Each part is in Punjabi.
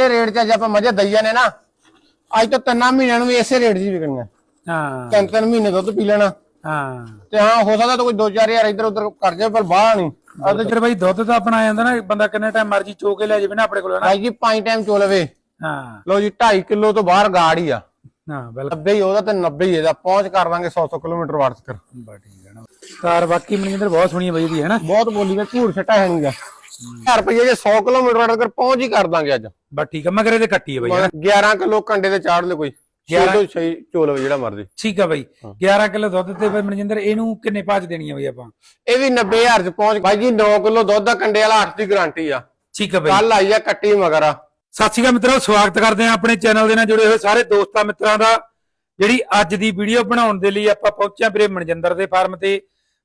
ਇਹ ਰੇਟ 'ਚ ਅੱਜ ਆਪਾਂ ਮੱਝਾਂ ਦਈਆਂ ਨੇ ਨਾ ਅੱਜ ਤੋਂ ਤਿੰਨਾਂ ਮਹੀਨਿਆਂ ਨੂੰ ਵੀ ਇਸੇ ਰੇਟ 'ਚ ਹੀ ਵਿਕਣੀਆਂ। ਹਾਂ। ਤਿੰਨ ਤਿੰਨ ਮਹੀਨੇ ਦੁੱਧ ਪੀ ਲੈਣਾ। ਹਾਂ। ਤੇ ਹਾਂ ਹੋ ਸਕਦਾ ਤਾਂ ਕੋਈ 2-4000 ਇੱਧਰ ਉੱਧਰ ਕਰ ਜਾਏ ਪਰ ਬਾਹਰ ਨਹੀਂ। ਅਦੇ ਫਿਰ ਬਾਈ ਦੁੱਧ ਤਾਂ ਆਪਣਾ ਆ ਜਾਂਦਾ ਨਾ ਬੰਦਾ ਕਿੰਨੇ ਟਾਈਮ ਮਰਜ਼ੀ ਚੋ ਕੇ ਲੈ ਜਾਵੇ ਨਾ ਆਪਣੇ ਕੋਲ ਹਨਾ? ਭਾਈ ਜੀ ਪੰਜ ਟਾਈਮ ਚੋ ਲਵੇ। ਹਾਂ। ਲਓ ਜੀ 2.5 ਕਿਲੋ ਤੋਂ ਬਾਹਰ ਗਾੜ ਹੀ ਆ। ਹਾਂ ਬਿਲਕੁਲ। 90 ਹੀ ਉਹਦਾ ਤੇ 90 ਹੀ ਇਹਦਾ ਪਹੁੰਚ ਕਰ ਦਾਂਗੇ 100-100 ਕਿਲੋਮੀਟਰ ਵਾਟ ਤੱਕ। ਬਾ ਠੀਕ ਹੈ ਨਾ ਕਾਰ ਬਾਕੀ ਮਨਿੰਦਰ ਬਹੁਤ ਸੋਹਣੀ ਹੈ ਬਾਈ ਦੀ ਹੈ ਨਾ ਬਹੁਤ ਬੋਲੀ ਦਾ ਝੂੜ ਛਟਾ ਹੈ ਨਹੀਂਗਾ 1000 ਰੁਪਏ ਜੇ 100 ਕਿਲੋਮੀਟਰ ਤੱਕ ਪਹੁੰਚ ਹੀ ਕਰ ਦਾਂਗੇ ਅੱਜ। ਬਾ ਠੀਕ ਹੈ ਮਗਰ ਇਹਦੇ ਕੱਟੀ ਹੈ ਬਾਈ 11 ਕਿਲੋ ਕੰਡੇ ਤੇ ਚਾੜ ਲੈ ਕੋਈ। 6 ਤੋਂ 6 ਚੋ ਲਵੇ ਜਿਹੜਾ ਮਰਜ਼ੀ। ਠੀਕ ਹੈ ਬਾਈ 11 ਕਿਲੋ ਦੁੱਧ ਤੇ ਬਾਈ ਮਨਿੰਦਰ ਇਹਨੂੰ ਕਿੰਨੇ ਭਾਜ ਦੇਣੀ ਹੈ ਬਾਈ ਆਪਾਂ? ਇਹ ਵੀ 90000 ਚ ਪਹੁੰਚ ਭਾਈ ਜੀ 9 ਕਿਲੋ ਦੁੱਧ ਦਾ ਕੰਡੇ ਵਾਲਾ 8 ਦੀ ਗਾਰੰਟੀ ਆ। ਠੀਕ ਹੈ ਬਾਈ। ਕੱਲ ਆਈ ਆ ਕੱਟੀ ਮਗਰ। ਆ ਸਤਿ ਸ਼੍ਰੀ ਅਕਾਲ ਮਿੱਤਰੋ ਸਵਾਗਤ ਕਰਦੇ ਆਪਣੇ ਚੈਨਲ ਦੇ ਨਾਲ ਜੁੜੇ ਹੋਏ ਸਾਰੇ ਦੋਸਤਾਂ ਮਿੱਤਰਾਂ ਦਾ ਜਿਹੜੀ ਅੱਜ ਦੀ ਵੀਡੀਓ ਬਣਾਉਣ ਦੇ ਲਈ ਆਪਾਂ ਪਹੁੰਚੇ ਹਾਂ ਵੀਰੇ ਮਨਜਿੰਦਰ ਦੇ ਫਾਰਮ ਤੇ।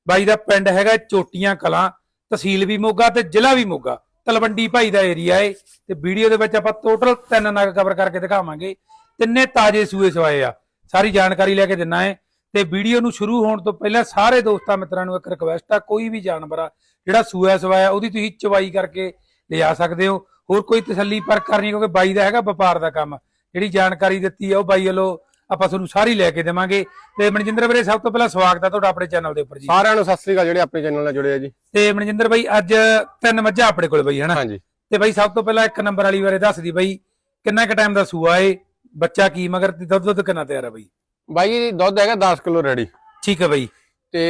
ਬਾਈ ਦਾ ਪਿੰਡ ਹੈਗਾ ਚੋਟੀਆਂ ਕਲਾਂ। ਤਹਿਸੀਲ ਵੀ ਮੋਗਾ ਤੇ ਜ਼ਿਲ੍ਹਾ ਵੀ ਮੋਗਾ। ਤਲਵੰਡੀ ਭਾਈ ਦਾ ਏਰੀਆ ਏ। ਤੇ ਵੀਡੀਓ ਦੇ ਵਿੱਚ ਆਪਾਂ ਟੋਟਲ ਤਿੰਨ ਨਗ ਕਵਰ ਕਰਕੇ ਦਿਖਾਵਾਂਗੇ। ਤਿੰਨੇ ਤਾਜ਼ੇ ਸੂਏ ਸਵਾਏ ਆ। ਸਾਰੀ ਜਾਣਕਾਰੀ ਲੈ ਕੇ ਦਿੰਨਾ ਏ। ਤੇ ਵੀਡੀਓ ਨੂੰ ਸ਼ੁਰੂ ਹੋਣ ਤੋਂ ਪਹਿਲਾਂ ਸਾਰੇ ਦੋਸਤਾਂ ਮਿੱਤਰਾਂ ਨੂੰ ਇੱਕ ਰਿਕਵੈਸਟ ਆ, ਕੋਈ ਵੀ ਜਾਨਵਰ ਆ, ਜਿਹੜਾ ਸੂਆ ਸਵਾਇਆ, ਉਹਦੀ ਤੁਸੀਂ ਚਵਾਈ ਕਰਕੇ ਲਿਆ ਸਕਦੇ ਹੋ। ਹੋਰ ਕੋਈ ਤਸੱਲੀ ਪਰ ਕਰਨੀ, ਕਿਉਂਕਿ ਬਾਈ ਦਾ ਹੈਗਾ ਵਪਾਰ ਦਾ ਕੰਮ। ਜਿਹੜੀ ਜਾਣਕਾਰੀ ਦਿੱਤੀ ਆ, ਉਹ ਬਾਈ ਵੱਲੋਂ ਆਪਾਂ ਤੁਹਾਨੂੰ ਸਾਰੀ ਲੈ ਕੇ ਦੇਵਾਂਗੇ। ਤੇ ਮਨਜਿੰਦਰ ਵੀਰੇ ਸਭ ਤੋਂ ਪਹਿਲਾਂ ਸਵਾਗਤ ਹੈ ਤੁਹਾਡਾ ਆਪਣੇ ਚੈਨਲ ਦੇ ਉੱਪਰ ਜੀ। ਸਾਰਿਆਂ ਨੂੰ ਸਤਿ ਸ੍ਰੀ ਅਕਾਲ ਜਿਹੜੇ ਆਪਣੇ ਚੈਨਲ ਨਾਲ ਜੁੜੇ ਆ ਜੀ। ਤੇ ਮਨਜਿੰਦਰ ਬਾਈ ਅੱਜ ਤਿੰਨ ਮੱਝਾਂ ਆਪਣੇ ਕੋਲ ਬਈ ਹਨਾ? ਹਾਂਜੀ। ਤੇ ਬਾਈ ਸਭ ਤੋਂ ਪਹਿਲਾਂ ਇੱਕ ਨੰਬਰ ਵਾਲੀ ਬਾਰੇ ਦੱਸ ਦੀ ਬਾਈ ਕਿੰਨਾ ਕੁ ਟਾਈਮ ਦਾ ਸੂਆ ਏ? ਬੱਚਾ ਕੀ ਮਗਰ ਦੁੱਧ ਦੁੱਧ ਕਿੰਨਾ ਤਿਆਰ ਆ ਬਾਈ? ਬਾਈ ਦੁੱਧ ਹੈਗਾ 10 ਕਿਲੋ ਰੈਡੀ। ਠੀਕ ਹੈ ਬਾਈ। ਤੇ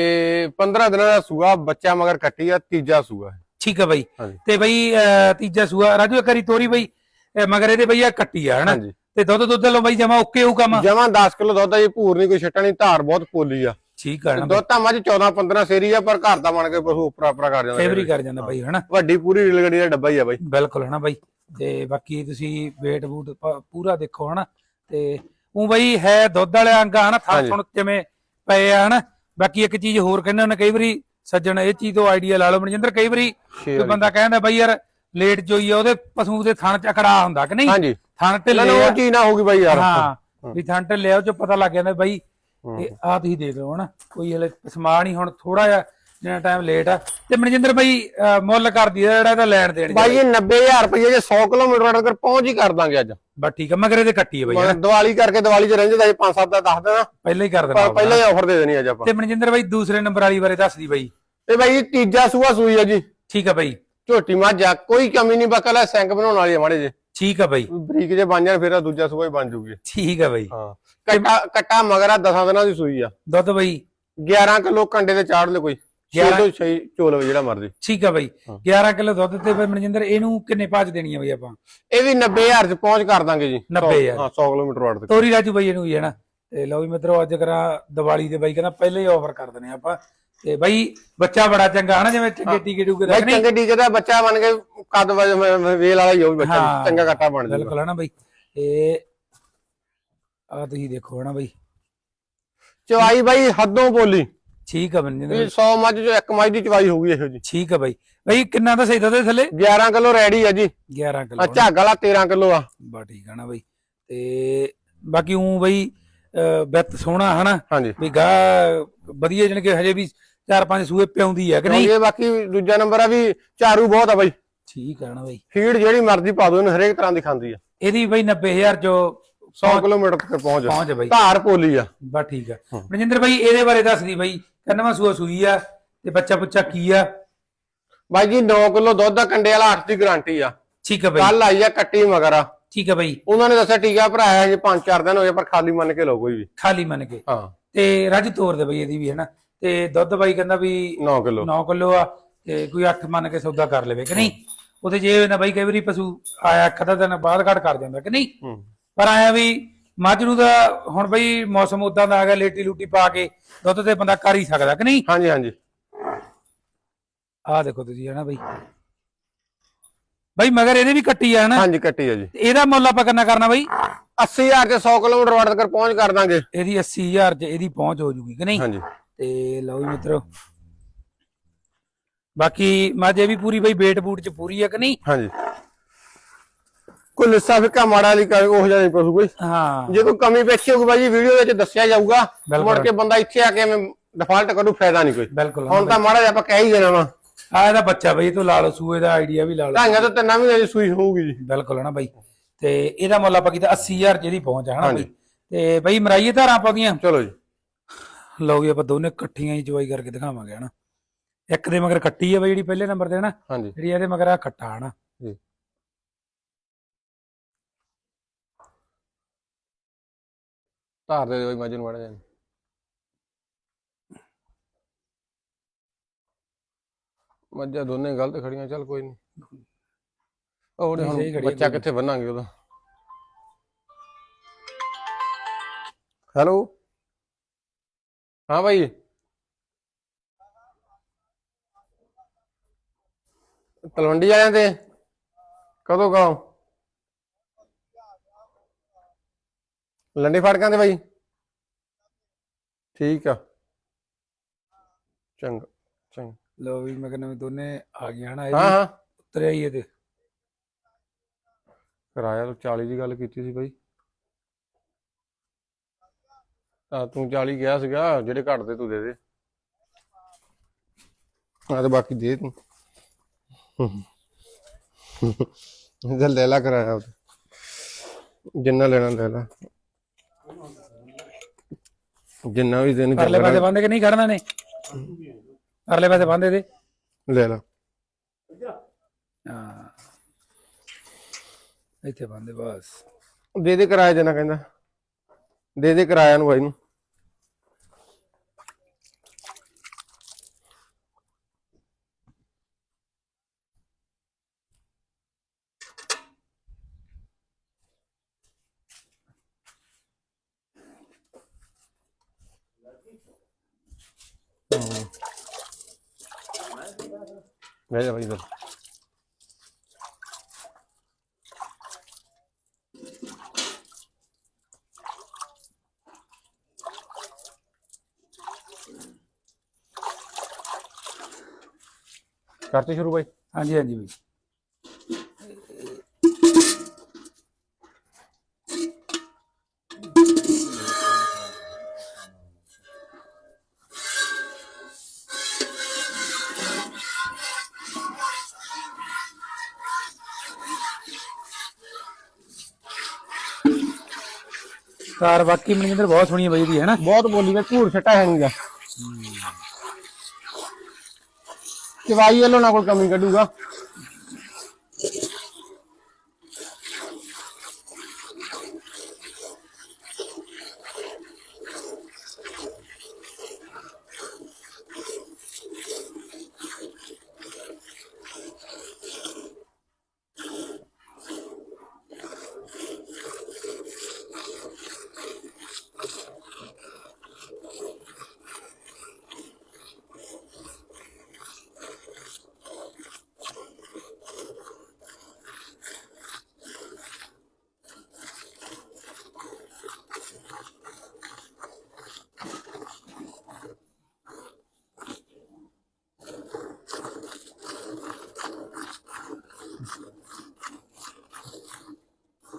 15 ਦਿਨਾਂ ਦਾ ਸੂਆ ਬੱਚਾ ਮਗਰ ਕੱਟੀ ਆ ਤੀਜਾ ਸੂਆ। ਠੀਕ ਹੈ ਬਾਈ। ਤੇ ਬਾਈ ਤੀਜਾ ਸੂਆ ਰਾਜੂ ਇੱਕ ਵਾਰੀ ਤੋਰੀ ਬਾਈ। ਮਗਰ ਇਹਦੇ ਬਈ ਆ ਕੱਟੀ ਆ ਹਨਾ? ਤੇ ਦੁੱਧ ਦੁੱਧ ਲਓ ਬਾਈ ਜਮਾ ਓਕੇ ਹੋਊ ਕੰਮ। ਜਮਾਂ 10 ਕਿਲੋ ਦੁੱਧ ਆ ਜੀ ਭੂਰ ਨਹੀਂ ਕੋਈ ਛੱਟਾ ਨਹੀਂ ਧਾਰ ਬਹੁਤ ਪੋਲੀ ਆ। ਠੀਕ ਆ ਨਾ ਦੁੱਧ ਤਾਂ ਮੱਝ 14 15 ਸੇਰੀ ਆ ਪਰ ਘਰ ਦਾ ਬਣ ਕੇ ਪਸ਼ੂ ਉਪਰਾ ਉਪਰਾ ਕਰ ਜਾਂਦਾ। ਫੇਵਰੀ ਕਰ ਜਾਂਦਾ ਬਾਈ ਹਨਾ? ਵੱਡੀ ਪੂਰੀ ਰੇਲ ਗੱਡੀ ਦਾ ਡੱਬਾ ਹੀ ਆ ਬਾਈ। ਬਿਲਕੁਲ ਹਨਾ ਬਾਈ? ਤੇ ਬਾਕੀ ਤੁਸੀਂ ਵੇਟ ਬੂਟ ਪੂਰਾ ਦੇਖੋ ਹਨਾ? ਤੇ ਉਹ ਬਾਈ ਹੈ ਦੁੱਧ ਵਾਲੇ ਅੰਗ ਹਨਾ? ਥਾਂ। ਸੁਣ ਕਿਵੇਂ ਪਏ ਆ ਹਨਾ? ਬਾਕੀ ਇੱਕ ਚੀਜ਼ ਹੋਰ ਕਹਿੰਦੇ ਉਹਨੇ ਕਈ ਵਾਰੀ ਸੱਜਣ ਇਹ ਚੀਜ਼ ਤੋਂ ਆਈਡੀਆ ਲਾ ਲਓ ਮਨਜਿੰਦਰ ਕਈ ਵਾਰੀ ਕੋਈ ਬੰਦਾ ਕਹਿੰਦਾ ਬਾਈ ਯਾਰ ਲੇਟ ਜੋਈ ਆ ਉਹਦੇ ਪਸ਼ੂ ਦੇ ਥਣ ਚ ਅਕੜਾ ਹੁੰਦਾ ਕਿ ਨਹੀਂ? ਥਣ ਨਾ ਢਿੱਲੇ ਉਹ ਆ। ਚੀਜ਼ ਨਾ ਹੋਊਗੀ ਬਾਈ ਯਾਰ। ਹਾਂ ਵੀ ਥਣ ਢਿੱਲੇ ਆ ਉਹ ਚ ਪਤਾ ਲੱਗ ਜਾਂਦਾ ਬਾਈ ਹੂੰ। ਇਹ ਆ ਤੁਸੀਂ ਦੇਖ ਲਓ ਹਨਾ ਕੋਈ ਹਲੇ ਸਮਾਨ ਹੀ ਹੁਣ ਥੋੜਾ ਜਿਹਾ ਜਿੰਨਾ ਟਾਈਮ ਲੇਟ ਆ। ਤੇ ਮਨਜਿੰਦਰ ਬਾਈ ਅਹ, ਮੁੱਲ ਕਰਦੀ ਆ ਜਿਹੜਾ ਇਹਦਾ ਲੈਣ ਦੇਣ ਬਾਈ ਜੀ 90000 ਰੁਪਏ ਜੇ 100 ਕਿਲੋਮੀਟਰ ਤੱਕ ਪਹੁੰਚ ਹੀ ਕਰ ਦਾਂਗੇ ਅੱਜ। ਬਸ ਠੀਕ ਆ ਮਗਰ ਇਹਦੇ ਕੱਟੀ ਆ ਬਾਈ ਹਨਾ। ਦੀਵਾਲੀ ਕਰਕੇ ਦੀਵਾਲੀ 'ਚ ਰਹਿੰਦੇ ਤਾਂ 5-7 ਦਾ ਦੱਸ ਦੇਣਾ। ਪਹਿਲਾਂ ਹੀ ਕਰ ਪਰ ਦੇਣਾ ਪਹਿਲਾਂ ਹੀ ਆਫਰ ਦੇ ਦੇਣੀ ਅੱਜ ਆਪਾਂ। ਤੇ ਮਨਜਿੰਦਰ ਬਾਈ ਦੂਸਰੇ ਨੰਬਰ ਵਾਲੀ ਬਾਰੇ ਦੱਸਦੀ ਬਾਈ। ਤੇ ਬਾਈ ਤੀਜਾ ਸੂਆ ਸੂਈ ਆ ਜੀ। ਠੀਕ ਆ ਬਾਈ। ਝੋਟੀ ਮੱਝ ਆ ਕੋਈ ਕਮੀ ਨਹੀਂ ਬਕਲ ਸੈਂਕ ਬਣਾਉਣ ਵਾਲੀ ਆ ਮਾੜੇ ਜੇ ਠੀਕ ਆ ਬਾਈ। ਬਰੀਕ ਜੇ ਬਣ ਜਾਣ ਫਿਰ ਤਾਂ ਦੂਜਾ ਸੂਆ ਹੀ ਬਣ ਜੂਗੀ। ਠੀਕ ਆ ਬਾਈ। ਹਾਂ। ਕੱਟਾ ਕੱਟਾ ਮਗਰਾ 10 ਦਿਨਾਂ ਦੀ ਸੂਈ ਆ। ਦੁੱਧ ਬਾਈ। 11 ਕਿਲੋ ਕੰਡੇ ਤੇ ਚਾੜ ਲੈ ਕੋਈ। 6 ਤੋਂ 6 ਚੋ ਲਵੇ ਜਿਹੜਾ ਮਰਜ਼ੀ। ਠੀਕ ਆ ਬਾਈ। 11 ਕਿਲੋ ਦੁੱਧ ਤੇ ਬਾਈ ਮਨਜਿੰਦਰ ਇਹਨੂੰ ਕਿੰਨੇ ਭਾਜ ਦੇਣੀ ਆ ਬਾਈ ਆਪਾਂ? ਇਹ ਵੀ 90000 ਚ ਪਹੁੰਚ ਕਰ ਦਾਂਗੇ ਜੀ। 90,000 ਹਾਂ 100 ਕਿਲੋਮੀਟਰ ਵਾਟ ਤੱਕ। ਤੋਰੀ ਰਾਜੂ ਬਾਈ ਇਹਨੂੰ ਹੀ ਹੈ ਨਾ। ਤੇ ਲਓ ਵੀ ਮਿੱਤਰੋ ਅੱਜ ਕਰਾਂ ਦੀਵਾਲੀ ਦੇ ਬਾਈ ਕਹਿੰਦਾ ਪਹਿਲੇ ਹੀ ਆਫਰ ਕਰ ਦਨੇ ਆਪਾਂ। ਤੇ ਬਾਈ ਬੱਚਾ ਬੜਾ ਚੰਗਾ ਹਨਾ ਜਿਵੇਂ ਚੰਗੇ ਟੀਕੇ ਟੂਕੇ ਦਾ ਬਾਈ ਚੰਗੇ ਡੀਕੇ ਦਾ ਬੱਚਾ ਬਣ ਕੇ ਕੱਦ ਵੇਲ ਵਾਲਾ ਹੀ ਹੋਊ ਬੱਚਾ। ਚੰਗਾ ਕੱਟਾ ਬਣ ਜਾਊਗਾ। ਬਿਲਕੁਲ ਹੈ ਨਾ ਬਾਈ। ਇਹ ਆ ਤੁਸੀਂ ਦੇਖੋ ਹਨਾ ਬਾਈ। ਚਵਾਈ ਬਾਈ ਹੱਦੋਂ ਬੋਲੀ ਠੀਕ ਆ ਮਨਜਿੰਦਰ ਵੀ 100 ਮੱਝ ਚੋਂ ਇੱਕ ਮੱਝ ਦੀ ਚਵਾਈ ਹੋਊਗੀ ਇਹੋ ਜੀ ਠੀਕ ਆ ਬਾਈ। ਬਾਈ ਕਿੰਨਾ ਦਾ ਸਹੀ ਦੁੱਧ ਦੇ ਥੱਲੇ? 11 ਕਿਲੋ ਰੈਡੀ ਆ ਜੀ। 11 ਆ ਕਿਲੋ ਝੱਗ ਵਾਲਾ 13 ਕਿਲੋ ਆ। ਬਾ ਠੀਕ ਆ ਨਾ ਬਾਈ। ਤੇ ਬਾਕੀ ਉਹ ਬਾਈ ਬਿੱਤ ਸੋਹਣਾ ਹਨਾ? ਹਾਂਜੀ। ਵੀ ਗਾ ਵਧੀਆ ਜਣ ਕਿ ਹਜੇ ਵੀ ਚਾਰ ਪੰਜ ਸੂਏ ਪਿਆਉਂਦੀ ਹੈ ਕਿ ਨਹੀਂ? ਇਹ ਬਾਕੀ ਦੂਜਾ ਨੰਬਰ ਆ ਵੀ ਚਾਰੂ ਬਹੁਤ ਆ ਬਾਈ। ਠੀਕ ਆ ਨਾ ਬਾਈ। ਫੀਡ ਜਿਹੜੀ ਮਰਜ਼ੀ ਪਾ ਦੋ ਇਹਨੂੰ ਹਰੇਕ ਤਰ੍ਹਾਂ ਦੀ ਖਾਂਦੀ ਆ। ਇਹਦੀ ਬਾਈ 90000 ਚੋਂ 100 ਕਿਲੋਮੀਟਰ ਤੱਕ ਪਹੁੰਚ ਪਹੁੰਚ ਬਾਈ। ਧਾਰ ਪੋਲੀ ਆ। ਬਾ ਠੀਕ ਆ। ਮਨਜਿੰਦਰ ਬਾਈ ਇਹਦੇ ਬਾਰੇ ਦੱਸ ਦੀ ਬਾਈ। ਕੰਨਵਾ ਸੂਆ ਸੂਈ ਆ ਤੇ ਬੱਚਾ ਪੁੱਚਾ ਕੀ ਆ? ਬਾਈ ਜੀ 9 ਕਿਲੋ ਦੁੱਧ ਦਾ ਕੰਡੇ ਵਾਲਾ 8 ਦੀ ਗਾਰੰਟੀ ਆ। ਠੀਕ ਆ ਬਾਈ। ਕੱਲ ਆਈ ਆ ਕੱਟੀ ਮਗਰ ਆ। ਠੀਕ ਆ ਬਾਈ। ਉਹਨਾਂ ਨੇ ਦੱਸਿਆ ਟੀਕਾ ਭਰਾਇਆ ਜੀ 5-4 ਦਿਨ ਹੋਏ ਪਰ ਖਾਲੀ ਮੰਨ ਕੇ ਲਓ ਕੋਈ ਵੀ। ਖਾਲੀ ਮੰਨ ਕੇ। ਹਾਂ। ਤੇ ਰਾਜੂ ਤੋਰ ਦੇ ਬਾਈ ਇਹਦੀ ਵੀ ਹੈ ਨਾ ਤੇ ਦੁੱਧ ਬਾਈ ਕਹਿੰਦਾ ਵੀ 9 ਕਿਲੋ। 9 ਕਿਲੋ ਆ ਤੇ ਕੋਈ 8 ਮੰਨ ਕੇ ਸੌਦਾ ਕਰ ਲਵੇ ਕਿ ਨਹੀਂ? ਉਹਦੇ ਜੇ ਨਾ ਬਾਈ ਕਈ ਵਾਰੀ ਪਸ਼ੂ ਆਇਆ ਅੱਖ ਦਾ ਦਿਨ ਬਾਅਦ ਘਟ ਕਰ ਜਾਂਦਾ ਕਿ ਨਹੀਂ? ਹੂੰ। ਪਰ ਆਇਆ ਵੀ ਮੱਝ ਨੂੰ ਤਾਂ ਹੁਣ ਬਈ ਮੌਸਮ ਉਦਾਂ ਦਾ ਆ ਗਿਆ ਲੇਟੀ ਲੂਟੀ ਪਾ ਕੇ ਦੁੱਧ ਤੇ ਬੰਦਾ ਕਰ ਹੀ ਸਕਦਾ ਕਿ ਨਹੀਂ? ਹਾਂਜੀ ਹਾਂਜੀ। ਆਹ ਦੇਖੋ ਤੁਸੀਂ ਹਨਾ ਬਈ। ਬਈ ਮਗਰ ਇਹਦੇ ਵੀ ਕੱਟੀ ਆ ਹਨਾ? ਹਾਂਜੀ ਕੱਟੀ ਆ ਜੀ। ਇਹਦਾ ਮੁੱਲ ਆਪਾਂ ਕਿੰਨਾ ਕਰਨਾ ਬਈ? 80000 ਤੇ 100 ਕਿਲੋਮੀਟਰ ਵਾਟ ਤੱਕ ਪਹੁੰਚ ਕਰ ਦਾਂਗੇ। ਇਹਦੀ 80000 ਚ ਇਹਦੀ ਪਹੁੰਚ ਹੋ ਜੂਗੀ ਕਿ ਨਹੀਂ? ਹਾਂਜੀ। ਤੇ ਲਓ ਜੀ ਮਿੱਤਰੋ। ਬਾਕੀ ਮੱਝ ਇਹ ਵੀ ਪੂਰੀ ਬਈ ਵੇਟ ਬੂਟ ਚ ਪੂਰੀ ਆ ਕਿ ਨਹੀਂ? ਹਾਂਜੀ। ਕੋਈ ਲਿੱਸਾ ਫਿੱਕਾ ਮਾੜਾ ਲਈ ਉਹ ਜਿਹਾ ਨਹੀਂ ਪਸ਼ੂ ਕੋਈ। ਹਾਂ। ਜੇ ਕੋਈ ਕਮੀ ਪੇਸ਼ੀ ਹੋਊਗੀ ਬਾਈ ਵੀਡੀਓ ਵਿੱਚ ਦੱਸਿਆ ਜਾਊਗਾ। ਮੁੜ ਕੇ ਬੰਦਾ ਇੱਥੇ ਆ ਕੇ ਐਵੇਂ ਡਿਫਾਲਟ ਕਰੂ ਫਾਇਦਾ ਨਹੀਂ ਕੋਈ। ਹੁਣ ਤਾਂ ਮਾੜਾ ਜਿਹਾ ਆਪਾਂ ਕਹਿ ਹੀ ਦੇਣਾ ਵਾ। ਆ ਇਹਦਾ ਬੱਚਾ ਬਈ ਤੂੰ ਲਾ ਲਓ ਸੂਏ ਦਾ ਆਈਡੀਆ ਵੀ ਲਾ ਲਓ। ਢਾਈਆਂ ਤੋਂ ਤਿੰਨਾਂ ਮਹੀਨੇ ਦੀ ਸੂਈ ਹੋਊਗੀ ਜੀ। ਬਿਲਕੁਲ ਹੈ ਨਾ ਬਾਈ। ਤੇ ਇਹਦਾ ਮੁੱਲ ਆਪਾਂ ਕੀਤਾ 80000 ਜਿਹਦੀ ਪਹੁੰਚ ਹਾਂਜੀ। ਬਈ। ਤੇ ਬਈ ਮਰਾਈਏ ਧਾਰਾਂ ਆਪਾਂ ਦੀਆਂ ਚਲੋ ਜੀ। ਲਓ ਜੀ ਆਪਾਂ ਦੋਨੇ ਇਕੱਠੀਆਂ ਹੀ ਜਵਾਈ ਕਰਕੇ ਦਿਖਾਵਾਂਗੇ ਹਨਾ। ਇੱਕ ਦੇ ਮਗਰ ਕੱਟੀ ਹੈ ਬਈ ਜਿਹੜੀ ਪਹਿਲੇ ਨੰਬਰ ਤੇ ਹਨਾ। ਹਾਂਜੀ। ਜਿਹੜੀ ਇਹਦੇ ਮਗਰ ਆ ਖੱਟਾ ਹਨਾ। ਜੀ। ਧਾਰ ਦੇ ਦਿਓ ਜੀ ਮੱਝ ਨੂੰ ਵੜ ਜਾਣ ਮੱਝਾਂ ਦੋਨੇ ਗਲਤ ਖੜੀਆਂ ਚੱਲ ਕੋਈ ਨਹੀਂ। ਉਹ ਉਹਨੇ ਹੁਣ ਬੱਚਾ ਕਿੱਥੇ ਬੰਨਾਂਗੇ ਉਹਦਾ? ਹੈਲੋ? ਹਾਂ ਭਾਈ ਤਲਵੰਡੀ ਵਾਲਿਆਂ ਤੇ ਕਦੋਂ ਗਾਉ? ਲੰਡੇ ਫਾੜਕਾਂ ਦੇ ਭਾਈ ਠੀਕ ਆ। ਚੰਗਾ ਚੰਗਾ। ਲਓ ਵੀ ਮੈਂ ਕਹਿੰਦਾ ਵੀ ਦੋਨੇ ਆ ਗਈਆਂ ਹਨਾ ਇਹ ਹਾਂ ਵੀ ਹਾਂ। ਉਤਰਿਆ ਹੀ ਇਹਦੇ। ਕਿਰਾਇਆ ਤਾਂ 40 ਦੀ ਗੱਲ ਕੀਤੀ ਸੀ ਬਾਈ। ਆ ਤੂੰ 40 ਗਿਆ ਸੀਗਾ ਜਿਹੜੇ ਘਟਦੇ ਤੂੰ ਦੇ ਦੇ। ਆ ਤੇ ਬਾਕੀ ਦੇ ਤੂੰ। ਜਲ ਲੈ ਲਾ ਕਰਾਇਆ ਉਹਦਾ। ਜਿੰਨਾ ਲੈਣਾ ਲੈ ਲਾ। ਜਿੰਨਾ ਵੀ ਦਿਨ ਪਰਲੇ ਪਾਸੇ ਬੰਦੇ ਕਿ ਨਹੀਂ ਖੜਨਾ ਨੇ। ਪਰਲੇ ਪਾਸੇ ਬੰਦੇ ਦੇ ਲੈ ਲਾ। ਹਾਂ। ਇੱਥੇ ਬੰਦੇ ਬਸ। ਦੇ ਦੇ ਕਿਰਾਇਆ ਜਨਾ ਕਹਿੰਦਾ। ਦੇ ਦੇ ਕਿਰਾਇਆ ਨੂੰ ਬਾਈ ਨੂੰ। ਲੈ ਜਾ ਬਾਈ ਇੱਧਰ ਕਰਤੇ ਸ਼ੁਰੂ ਬਾਈ ਹਾਂਜੀ ਹਾਂਜੀ ਬਈ ਕਾਰ ਬਾਕੀ ਮਨਿੰਦਰ ਬਹੁਤ ਸੋਹਣੀ ਬਈ ਦੀ ਹੈ ਨਾ। ਬਹੁਤ ਬੋਲੀ ਦਾ ਝੂੜ ਛੱਟਾ ਹੈ ਨਹੀਂਗਾ ਚਵਾਈ ਵੱਲੋਂ ਨਾ ਕੋਈ ਕਮੀ ਕੱਢੂਗਾ।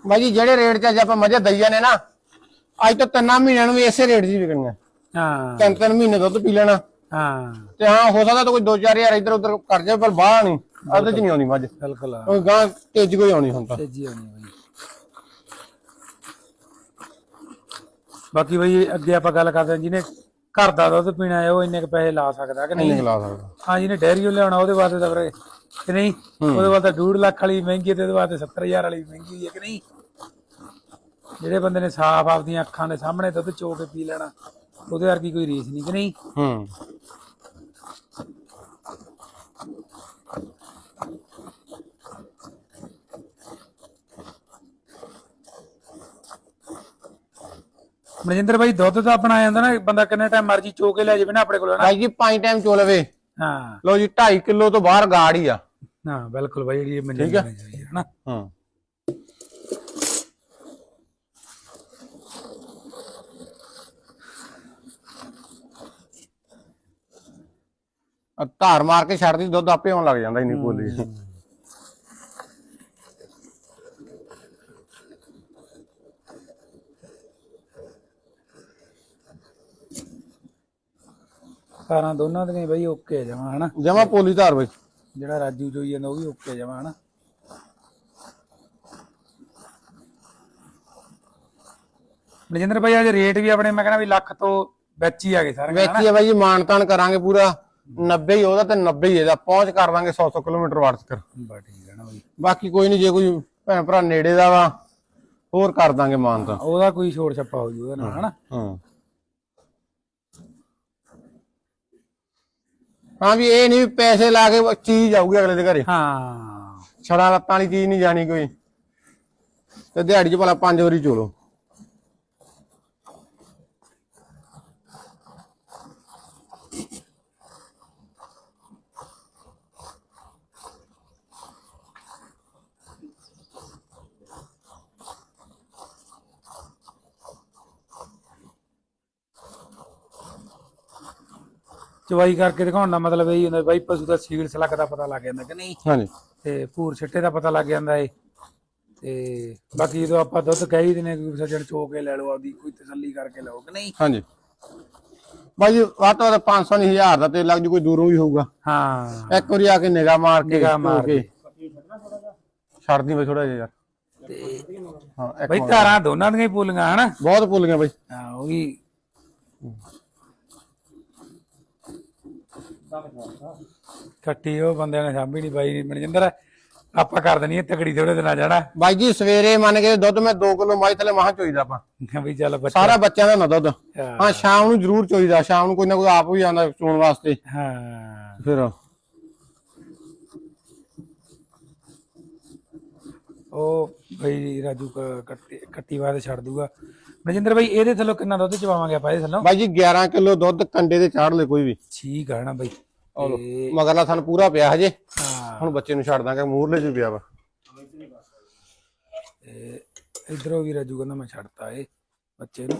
ਬਾਈ ਜੀ ਜਿਹੜੇ ਰੇਟ 'ਚ ਅੱਜ ਆਪਾਂ ਮੱਝਾਂ ਦਈਆਂ ਨੇ ਨਾ ਅੱਜ ਤੋਂ ਤਿੰਨਾਂ ਮਹੀਨਿਆਂ ਨੂੰ ਵੀ ਇਸੇ ਰੇਟ 'ਚ ਹੀ ਵਿਕਣੀਆਂ। ਹਾਂ। ਤਿੰਨ ਤਿੰਨ ਮਹੀਨੇ ਦੁੱਧ ਪੀ ਲੈਣਾ। ਹਾਂ। ਤੇ ਹਾਂ ਹੋ ਸਕਦਾ ਤਾਂ ਕੋਈ 2-4000 ਇੱਧਰ ਉੱਧਰ ਕਰ ਜਾਏ ਪਰ ਬਾਹਰ ਨਹੀਂ। ਅੱਧ 'ਚ ਨਹੀਂ ਆਉਂਦੀ ਮੱਝ। ਬਿਲਕੁਲ। ਉਹ ਗਾਂ ਤੇਜ਼ ਕੋਈ ਆਉਣੀ ਹੁਣ ਤਾਂ। ਤੇਜੀ ਆਉਣੀ ਬਈ। ਬਾਕੀ ਬਈ ਅੱਗੇ ਆਪਾਂ ਗੱਲ ਕਰਦੇ ਹਾਂ ਜਿਹਨੇ ਘਰ ਦਾ ਦੁੱਧ ਪੀਣਾ ਹੈ ਉਹ ਇੰਨੇ ਕੁ ਪੈਸੇ ਲਾ ਸਕਦਾ ਕਿ ਨਹੀਂ? ਨਹੀਂ ਲਾ ਸਕਦਾ। ਹਾਂ ਜਿਹਨੇ ਡੈਰੀਓ ਲਿਆਉਣਾ ਉਹਦੇ ਵਾਸਤੇ ਤਾਂ ਫਿਰ ਕਿ ਨਹੀਂ? ਉਹਦੇ ਵਾਸਤੇ 2.5 ਲੱਖ ਵਾਲੀ ਮਹਿੰਗੀ ਤੇ ਉਹਦੇ ਵਾਸਤੇ 70000 ਵਾਲੀ ਮਹਿੰਗੀ ਹੈ ਕਿ ਨਹੀਂ? ਜਿਹੜੇ ਬੰਦੇ ਨੇ ਸਾਫ਼ ਆਪਦੀਆਂ ਅੱਖਾਂ ਦੇ ਸਾਹਮਣੇ ਦੁੱਧ ਚੋ ਕੇ ਪੀ ਲੈਣਾ ਉਹਦੇ ਵਰਗੀ ਕੋਈ ਰੀਸ ਨਹੀਂ ਕਿ ਨਹੀਂ? ਹੂੰ। ਮਨਜਿੰਦਰ ਭਾਈ ਦੁੱਧ ਤਾਂ ਆਪਣਾ ਆ ਜਾਂਦਾ ਨਾ ਬੰਦਾ ਕਿੰਨੇ ਟਾਈਮ ਮਰਜ਼ੀ ਚੋ ਕੇ ਲੈ ਜਾਵੇ ਨਾ ਆਪਣੇ ਕੋਲ ਬਾਈ ਜੀ ਪੰਜ ਟਾਈਮ ਚੋ ਲਵੇ। ਹਾਂ। ਲਓ ਜੀ 2.5 ਕਿਲੋ ਤੋਂ ਬਾਹਰ ਗਾੜ ਹੀ ਆ। ਹਾਂ ਬਿਲਕੁਲ ਭਾਈ ਜਿਹੜੀ ਇਹ ਮਨਜਿੰਦਰ ਚਾਹੀਦੀ ਹੈ ਹਾਂ। ਧਾਰ ਮਾਰ ਕੇ ਛੱਡਦੀ ਦੁੱਧ ਆਪੇ ਆਉਣ ਲੱਗ ਜਾਂਦਾ ਇੰਨੀ ਬੋਲੀ ਕਾਰਾਂ ਦੋਨਾਂ ਦੀਆਂ ਬਈ ਓਕੇ ਜਮਾ ਹਨਾ? ਜਮਾ ਪੋਲੀ ਧਾਰ ਬਈ। ਜਿਹੜਾ ਰਾਜੂ ਜੋਈ ਜਾਂਦਾ ਉਹ ਵੀ ਓਕੇ ਜਮਾ ਹਨਾ? ਮਨਜਿੰਦਰ ਭਾਈ ਅੱਜ ਰੇਟ ਵੀ ਆਪਣੇ ਮੈਂ ਕਹਿੰਦਾ ਵੀ ਲੱਖ ਤੋਂ ਵਿੱਚ ਹੀ ਆ ਗਏ ਸਾਰੇ ਵਿੱਚ ਹੀ ਆ ਬਾਈ ਜੀ ਮਾਨਤਾਨ ਕਰਾਂਗੇ ਪੂਰਾ। 90 ਹੀ ਉਹਦਾ ਤੇ 90 ਹੀ ਇਹਦਾ। ਪਹੁੰਚ ਕਰ ਦਾਂਗੇ 100 100 ਕਿਲੋਮੀਟਰ ਵਾਟਸ ਕਰ ਬਾ ਠੀਕ ਹੈ ਨਾ ਬਾਈ। ਬਾਕੀ ਕੋਈ ਨਹੀਂ ਜੇ ਕੋਈ ਭੈਣ ਭਰਾ ਨੇੜੇ ਦਾ ਵਾ ਹੋਰ ਕਰ ਦਾਂਗੇ ਮਾਨਤਾਨ ਉਹਦਾ ਕੋਈ ਛੋੜ ਛੱਪਾ ਹੋ ਜੂ ਉਹਦੇ ਨਾਲ ਹਨਾ? ਹਾਂ। ਹਾਂ ਵੀ ਇਹ ਨਹੀਂ ਪੈਸੇ ਲਾ ਕੇ ਚੀਜ਼ ਆਊਗੀ ਅਗਲੇ ਦੇ ਘਰੇ। ਹਾਂ। ਛੜਾ ਲੱਤਾਂ ਵਾਲੀ ਚੀਜ਼ ਨਹੀਂ ਜਾਣੀ ਕੋਈ। ਤੇ ਦਿਹਾੜੀ 'ਚ ਭਲਾ ਪੰਜ ਵਾਰੀ ਚੋਲੋ ਚਵਾਈ ਕਰਕੇ ਦਿਖਾਉਣ ਦਾ ਮਤਲਬ ਇਹ ਹੁੰਦਾ ਬਾਈ ਪਸ਼ੂ ਦਾ ਸੀਲ ਸਲਕ ਦਾ ਪਤਾ ਲੱਗ ਜਾਂਦਾ ਕਿ ਨਹੀਂ? ਹਾਂਜੀ। ਤੇ ਭੂਰ ਛਿੱਟੇ ਦਾ ਪਤਾ ਲੱਗ ਜਾਂਦਾ ਏ। ਤੇ ਬਾਕੀ ਜਦੋਂ ਆਪਾਂ ਦੁੱਧ ਕਹੀ ਦਿਨੇ ਕੋਈ ਸੱਜਣ ਚੋ ਕੇ ਲੈ ਲਓ ਆਪਦੀ ਕੋਈ ਤਸੱਲੀ ਕਰਕੇ ਲਓ ਕਿ ਨਹੀਂ? ਹਾਂਜੀ। ਬਾਈ ਵੱਧ ਤੋਂ ਵੱਧ 500 ਨਹੀਂ 1000 ਦਾ ਤੇ ਲੱਗ ਜੂ ਕੋਈ ਦੂਰੋਂ ਵੀ ਹੋਊਗਾ। ਹਾਂ। ਇੱਕ ਵਾਰੀ ਆ ਕੇ ਨਿਗਾਹ ਮਾਰ ਕੇ ਨਿਗਾਹ ਮਾਰ ਕੇ। ਛੱਡ ਦੀ ਬਈ ਥੋੜਾ ਜਿਹਾ ਯਾਰ। ਤੇ ਹਾਂ ਇੱਕ ਬਈ ਧਾਰਾਂ ਦੋਨਾਂ ਦੀਆਂ ਹੀ ਪੂਲੀਆਂ ਹਨਾ? ਬਹੁਤ ਭੁੱਲ ਗਿਆ ਬਈ। ਹਾਂ ਉਹ ਵੀ ਕੱਟੀ ਉਹ ਬੰਦਿਆਂ ਨੇ ਸਾਂਭੀ ਨਹੀਂ ਬਾਈ ਮਨਜਿੰਦਰ ਆਪਾਂ ਕਰ ਦੇਣੀ ਹੈ ਤਕੜੀ ਥੋੜੇ ਦਿਨਾਂ ਜਾਣਾ ਬਾਈ ਜੀ ਸਵੇਰੇ ਮੰਨ ਕੇ ਦੁੱਧ ਮੈਂ 2 ਕਿਲੋ ਮਾਈ ਥਲੇ ਮਹਾ ਚੋਈਦਾ ਆਪਾਂ। ਵੀ ਚੱਲ ਬੱਚਾ। ਸਾਰਾ ਬੱਚਿਆਂ ਦਾ ਨਾ ਦੁੱਧ। ਹਾਂ। ਹਾਂ ਸ਼ਾਮ ਨੂੰ ਜ਼ਰੂਰ ਚੋਈਦਾ ਸ਼ਾਮ ਨੂੰ ਕੋਈ ਨਾ ਕੋਈ ਆਪ ਵੀ ਆਉਂਦਾ ਚੋਣ ਵਾਸਤੇ। ਹਾਂ। ਫਿਰ। ਉਹ ਬਈ ਰਾਜੂ ਕੱਟੀ ਕੱਟੀ ਵਾਰ ਛੱਡ ਦੂਗਾ। ਮਨਜਿੰਦਰ ਬਾਈ ਇਹਦੇ ਥੱਲੋਂ ਕਿੰਨਾ ਦੁੱਧ ਚਵਾਵਾਂਗੇ ਆਪਾਂ ਇਹਦੇ ਥੱਲੋਂ? ਬਾਈ ਜੀ 11 ਕਿਲੋ ਦੁੱਧ ਕੰਡੇ ਤੇ ਚਾੜ ਲੈ ਕੋਈ ਵੀ। ਠੀਕ ਆ ਨਾ ਬਾਈ? ਤੇ ਮਗਰਲਾ ਸਾਨੂੰ ਪੂਰਾ ਪਿਆ ਹਜੇ। ਹਾਂ। ਹੁਣ ਬੱਚੇ ਨੂੰ ਛੱਡ ਦਾਂਗੇ ਮੂਰਲੇ ਚ ਪਿਆ ਵਾ। ਤੇ ਇਧਰੋਂ ਵੀ ਰਾਜੂ ਕਹਿੰਦਾ ਮੈਂ ਛੱਡਤਾ ਏ ਬੱਚੇ ਨੂੰ।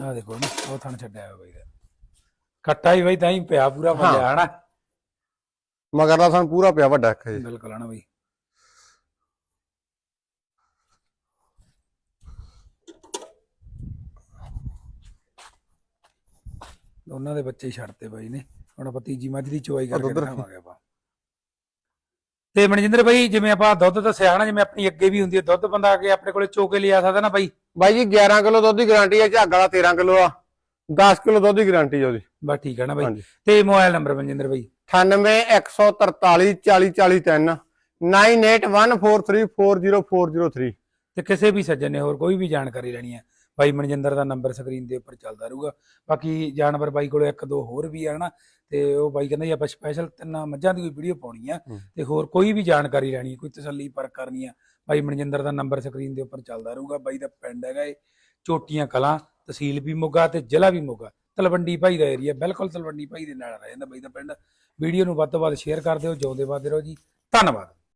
ਆਹ ਦੇਖੋ ਨਾ ਉਹ ਥਣ ਛੱਡਿਆ ਹੋਇਆ ਬਾਈ ਦਾ। ਕੱਟਾ ਹੀ ਬਾਈ ਤਾਂ ਹੀ ਪਿਆ ਪੂਰਾ ਭੱਜਿਆ ਹਨਾ? ਮਗਰਲਾ ਸਾਨੂੰ ਪੂਰਾ ਪਿਆ ਵੱਡਾ ਇੱਕ ਹਜੇ। ਬਿਲਕੁਲ ਹਨਾ ਬਾਈ? ਦੋਨਾਂ ਦੇ ਬੱਚੇ ਹੀ ਛੱਡਤੇ ਬਾਈ ਨੇ। ਹੁਣ ਆਪਾਂ ਤੀਜੀ ਮੱਝ ਦੀ ਚੁਆਈ ਕਰਕੇ ਦਿਖਾਵਾਂਗੇ ਆਪਾਂ। ਤੇ ਮਨਜਿੰਦਰ ਬਾਈ ਜਿਵੇਂ ਆਪਾਂ ਦੁੱਧ ਦੱਸਿਆ ਹਨਾ ਜਿਵੇਂ ਆਪਣੀ ਅੱਗੇ ਵੀ ਹੁੰਦੀ ਹੈ ਦੁੱਧ ਬੰਦਾ ਆ ਕੇ ਆਪਣੇ ਕੋਲੇ ਚੋਕੇ ਲਿਆ ਸਕਦਾ ਨਾ ਬਾਈ? ਬਾਈ ਜੀ 11 ਕਿਲੋ ਦੁੱਧ ਦੀ ਗਾਰੰਟੀ ਹੈ ਝੱਗ ਵਾਲਾ 13 ਕਿਲੋ ਆ। 10 ਕਿਲੋ ਦੁੱਧ ਦੀ ਗਾਰੰਟੀ ਹੈ ਉਹਦੀ। ਬਸ ਠੀਕ ਹੈ ਨਾ ਹਾਂਜੀ। ਤੇ ਮੋਬਾਈਲ ਨੰਬਰ ਮਨਜਿੰਦਰ ਬਾਈ? 98 143 40 43 9814340403 ਤੇ ਕਿਸੇ ਵੀ ਸੱਜਣ ਨੇ ਹੋਰ ਕੋਈ ਵੀ ਜਾਣਕਾਰੀ ਲੈਣੀ ਹੈ ਬਾਈ ਮਨਜਿੰਦਰ ਦਾ ਨੰਬਰ ਸਕਰੀਨ ਦੇ ਉੱਪਰ ਚੱਲਦਾ ਰਹੂਗਾ। ਬਾਕੀ ਜਾਨਵਰ ਬਾਈ ਕੋਲ ਇੱਕ ਦੋ ਹੋਰ ਵੀ ਆ ਹਨਾ? ਤੇ ਉਹ ਬਾਈ ਕਹਿੰਦਾ ਜੀ ਆਪਾਂ ਸਪੈਸ਼ਲ ਤਿੰਨਾਂ ਮੱਝਾਂ ਦੀ ਕੋਈ ਵੀਡੀਓ ਪਾਉਣੀ ਆ। ਤੇ ਹੋਰ ਕੋਈ ਵੀ ਜਾਣਕਾਰੀ ਲੈਣੀ ਕੋਈ ਤਸੱਲੀ ਪਰਖ ਕਰਨੀ ਆ ਬਾਈ ਮਨਜਿੰਦਰ ਦਾ ਨੰਬਰ ਸਕਰੀਨ ਦੇ ਉੱਪਰ ਚੱਲਦਾ ਰਹੂਗਾ। ਬਾਈ ਦਾ ਪਿੰਡ ਹੈਗਾ ਏ ਚੋਟੀਆਂ ਕਲਾਂ ਤਹਿਸੀਲ ਵੀ ਮੋਗਾ ਤੇ ਜ਼ਿਲ੍ਹਾ ਵੀ ਮੋਗਾ। ਤਲਵੰਡੀ ਭਾਈ ਦਾ ਏਰੀਆ ਬਿਲਕੁਲ ਤਲਵੰਡੀ ਭਾਈ ਦੇ ਨਾਲ ਰਹਿ ਜਾਂਦਾ ਬਾਈ ਦਾ ਪਿੰਡ। ਵੀਡੀਓ ਨੂੰ ਵੱਧ ਤੋਂ ਵੱਧ ਸ਼ੇਅਰ ਕਰ ਦਿਓ ਜਿਉਂਦੇ ਵੱਧਦੇ ਰਹੋ ਜੀ। ਧੰਨਵਾਦ।